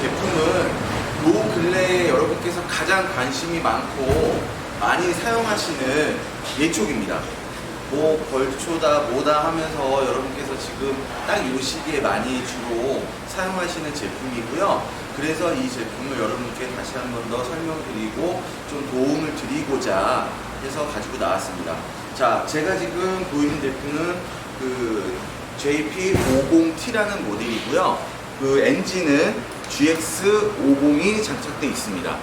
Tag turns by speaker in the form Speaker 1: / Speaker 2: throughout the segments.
Speaker 1: 제품은 요 근래에 여러분께서 가장 관심이 많고 많이 사용하시는 예촉입니다. 뭐 벌초다 뭐다 하면서 여러분께서 지금 딱요 시기에 많이 주로 사용하시는 제품이고요. 그래서 이 제품을 여러분께 다시 한 번 더 설명드리고 좀 도움을 드리고자 해서 가지고 나왔습니다. 자, 제가 지금 보이는 제품은 그 JP50T라는 모델이고요. 그 엔진은 GX50이 장착되어 있습니다.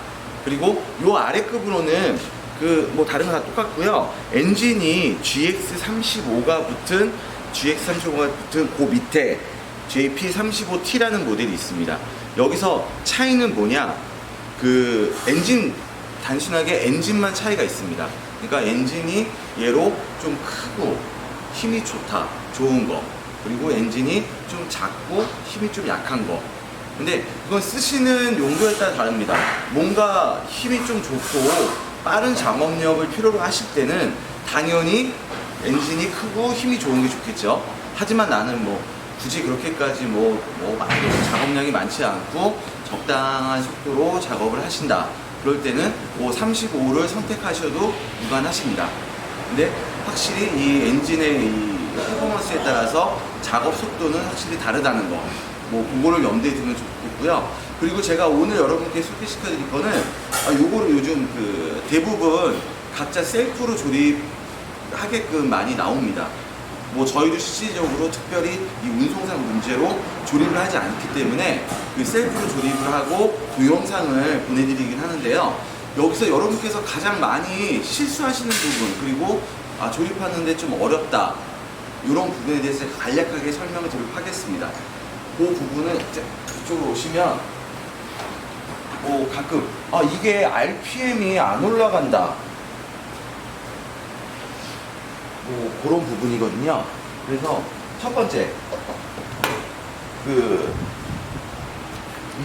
Speaker 1: 그리고 요 아래급으로는 그 뭐 다른 거 다 똑같고요. 엔진이 GX35가 붙은 GX35가 붙은 그 밑에 JP35T라는 모델이 있습니다. 여기서 차이는 뭐냐? 그 엔진 단순하게 엔진만 차이가 있습니다. 그러니까 엔진이 얘로 좀 크고 힘이 좋다, 좋은 거. 그리고 엔진이 좀 작고 힘이 좀 약한 거. 근데 이건 쓰시는 용도에 따라 다릅니다. 뭔가 힘이 좀 좋고 빠른 작업력을 필요로 하실 때는 당연히 엔진이 크고 힘이 좋은 게 좋겠죠. 하지만 나는 뭐 굳이 그렇게까지 뭐, 뭐 많이 작업량이 많지 않고 적당한 속도로 작업을 하신다. 그럴 때는 뭐 35를 선택하셔도 무관하십니다. 근데 확실히 이 엔진의 이 퍼포먼스에 따라서 작업 속도는 확실히 다르다는 거. 뭐 그거를 염두에 두면 좋겠고요. 그리고 제가 오늘 여러분께 소개시켜 드릴 거는 아, 요거를 요즘 그 대부분 각자 셀프로 조립하게끔 많이 나옵니다. 뭐 저희도 실질적으로 특별히 이 운송상 문제로 조립을 하지 않기 때문에 그 셀프로 조립을 하고 동영상을 보내드리긴 하는데요. 여기서 여러분께서 가장 많이 실수하시는 부분 그리고 아, 조립하는데 좀 어렵다 이런 부분에 대해서 간략하게 설명을 드리도록 하겠습니다. 그 부분은 이쪽으로 오시면 뭐 가끔 아 이게 RPM이 안 올라간다 뭐 그런 부분이거든요. 그래서 첫 번째 그이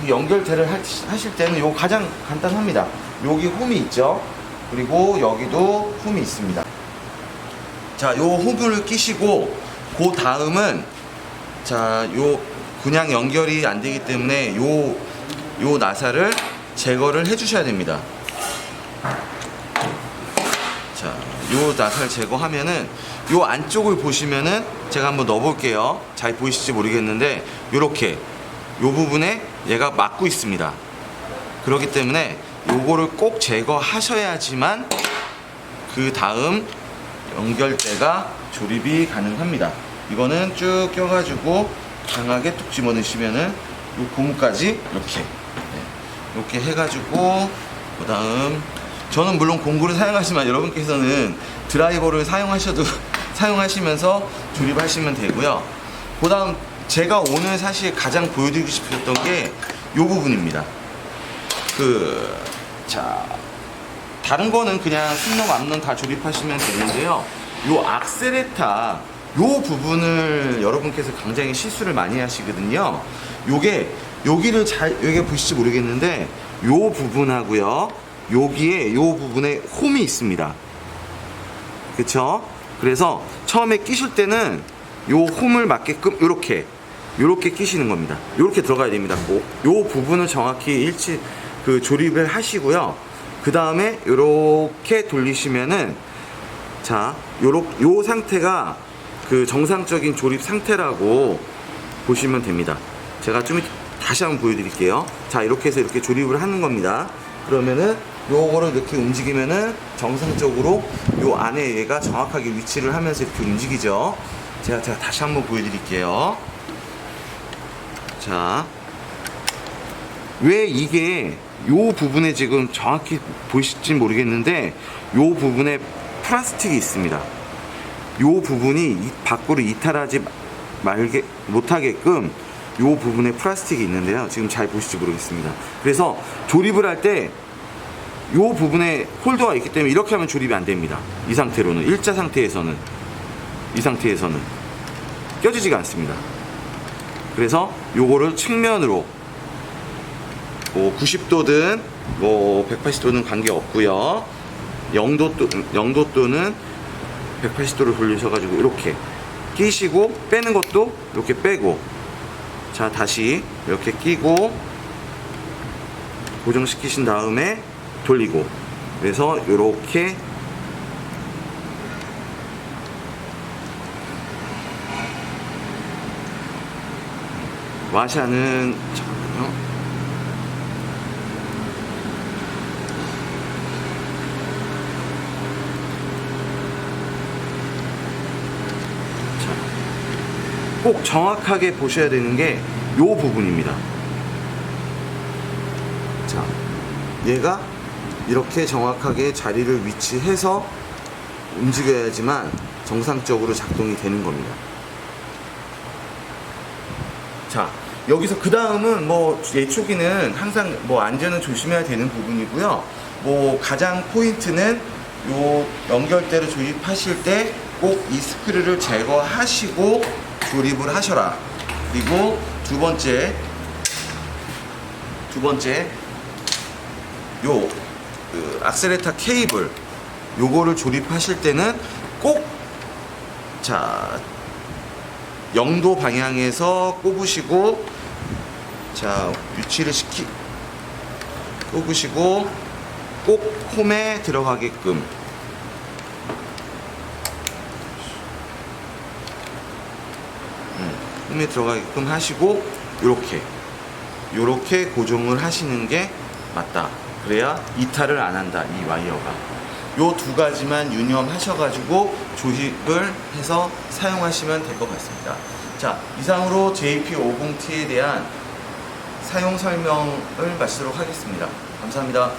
Speaker 1: 연결대를 하- 하실 때는 요 가장 간단합니다. 여기 홈이 있죠. 그리고 여기도 홈이 있습니다. 자, 요 홈을 끼시고 그 다음은 자, 요 그냥 연결이 안 되기 때문에 요 요 나사를 제거를 해 주셔야 됩니다. 자, 요 나사를 제거하면은 요 안쪽을 보시면은 제가 한번 넣어 볼게요. 잘 보이실지 모르겠는데 요렇게 요 부분에 얘가 막고 있습니다. 그렇기 때문에 요거를 꼭 제거하셔야지만 그 다음 연결대가 조립이 가능합니다. 이거는 쭉 껴가지고 강하게 툭 집어 넣으시면은 요 고무까지 이렇게 네, 이렇게 해가지고 그 다음 저는 물론 공구를 사용하지만 여러분께서는 드라이버를 사용하셔도 사용하시면서 조립하시면 되고요. 그 다음 제가 오늘 사실 가장 보여드리고 싶었던 게요 부분입니다. 그, 자, 다른 거는 그냥 순놈 앞놈 다 조립하시면 되는데요. 요 악셀레타 요 부분을 여러분께서 굉장히 실수를 많이 하시거든요. 요게 여기를 잘 여기 보실지 모르겠는데 요 부분하고요. 여기에 요 부분에 홈이 있습니다. 그쵸? 그래서 처음에 끼실 때는 요 홈을 맞게끔 요렇게 요렇게 끼시는 겁니다. 요렇게 들어가야 됩니다. 꼭. 요 부분을 정확히 일치 그 조립을 하시고요. 그 다음에 요렇게 돌리시면은 자, 요렇 요 상태가 그 정상적인 조립 상태라고 보시면 됩니다. 제가 좀 다시 한번 보여드릴게요. 자, 이렇게 해서 이렇게 조립을 하는 겁니다. 그러면은 요거를 이렇게 움직이면은 정상적으로 요 안에 얘가 정확하게 위치를 하면서 이렇게 움직이죠. 제가 제가 다시 한번 보여드릴게요. 자, 왜 이게 요 부분에 지금 정확히 보실지 모르겠는데 요 부분에 플라스틱이 있습니다. 요 부분이 이- 밖으로 이탈하지 말게 못하게끔 요 부분에 플라스틱이 있는데요. 지금 잘 보실지 모르겠습니다. 그래서 조립을 할 때 요 부분에 홀더가 있기 때문에 이렇게 하면 조립이 안 됩니다. 이 상태로는 일자 상태에서는 이 상태에서는 껴지지가 않습니다. 그래서 요거를 측면으로 뭐 90도든 뭐 180도는 관계 없고요. 0도 또 0도 또는 180도를 돌리셔가지고 이렇게 끼시고 빼는 것도 이렇게 빼고 자 다시 이렇게 끼고 고정시키신 다음에 돌리고 그래서 이렇게 와샤는 잠깐만요. 자, 꼭 정확하게 보셔야 되는 게 이 부분입니다. 자, 얘가 이렇게 정확하게 자리를 위치해서 움직여야지만 정상적으로 작동이 되는 겁니다. 자, 여기서 그 다음은 뭐 예초기는 항상 뭐 안전은 조심해야 되는 부분이고요. 뭐 가장 포인트는 요 연결대를 조립하실 때 꼭 이 스크류를 제거하시고 조립을 하셔라. 그리고 두 번째, 두 번째, 요 그, 악셀레타 케이블 요거를 조립하실 때는 꼭 자, 영도 방향에서 꼽으시고 자 위치를 시키 꼽으시고 꼭 홈에 들어가게끔 음, 홈에 들어가게끔 하시고 요렇게 요렇게 고정을 하시는 게 맞다 그래야 이탈을 안 한다 이 와이어가 요 두 가지만 유념하셔가지고 조립을 해서 사용하시면 될 것 같습니다. 자, 이상으로 JP50T에 대한 사용 설명을 마치도록 하겠습니다. 감사합니다.